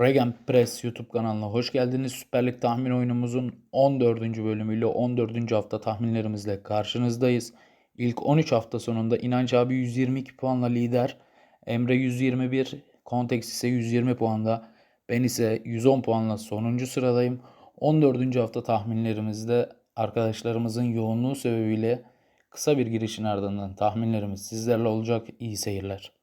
Regan Press YouTube kanalına hoş geldiniz. Süper Lig tahmin oyunumuzun 14. bölümüyle 14. hafta tahminlerimizle karşınızdayız. İlk 13 hafta sonunda İnanç abi 122 puanla lider. Emre 121, Kontex ise 120 puanda. Ben ise 110 puanla sonuncu sıradayım. 14. hafta tahminlerimizde arkadaşlarımızın yoğunluğu sebebiyle kısa bir girişin ardından tahminlerimiz sizlerle olacak. İyi seyirler.